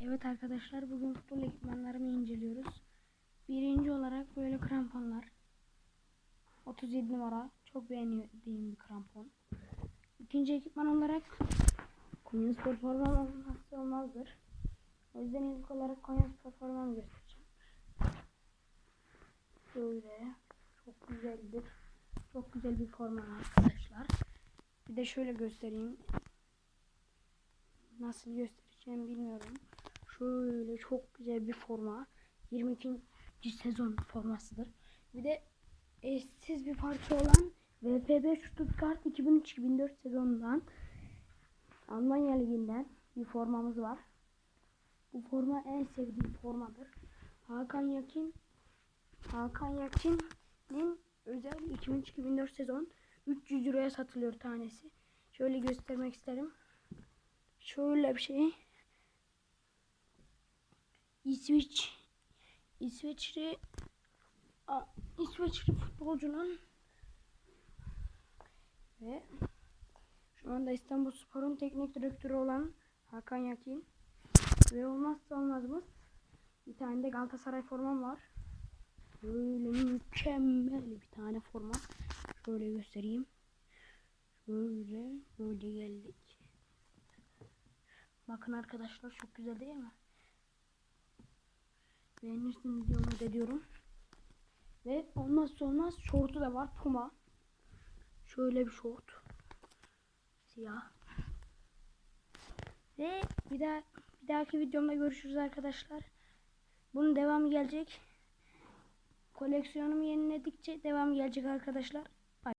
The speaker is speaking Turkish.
Evet arkadaşlar bugün futbol ekipmanlarımı inceliyoruz. Birinci olarak böyle kramponlar. 37 numara. Çok beğendiğim bir krampon. İkinci ekipman olarak Konya Spor formam olmazsa olmazdır. O yüzden ilk olarak Konya Spor formamı göstereceğim. Böyle çok güzeldir. Çok güzel bir forma arkadaşlar. Bir de şöyle göstereyim. Nasıl göstereceğim bilmiyorum. Şöyle çok güzel bir forma. 22. sezon formasıdır. Bir de eşsiz bir parça olan VfB Stuttgart 2003-2004 sezonundan Almanya Ligi'nden bir formamız var. Bu forma en sevdiğim formadır. Hakan Yakin Hakan Yakin'in özel 2003-2004 sezon 300 euroya satılıyor tanesi. Şöyle göstermek isterim. Şöyle bir şey. İsviç İsveçli A- İsveçli futbolcunun ve şu anda İstanbul Spor'un teknik direktörü olan Hakan Yakin ve olmazsa olmazımız bir tane de Galatasaray formam var. Böyle mükemmel bir tane forma. Şöyle göstereyim. Şöyle böyle geldik. Bakın arkadaşlar çok güzel değil mi? Beğenirsiniz diye umut ediyorum. Ve olmazsa olmaz şortu da var Puma. Şöyle bir şort. Siyah. Ve bir daha bir dahaki videomda görüşürüz arkadaşlar. Bunun devamı gelecek. Koleksiyonumu yeniledikçe devam gelecek arkadaşlar.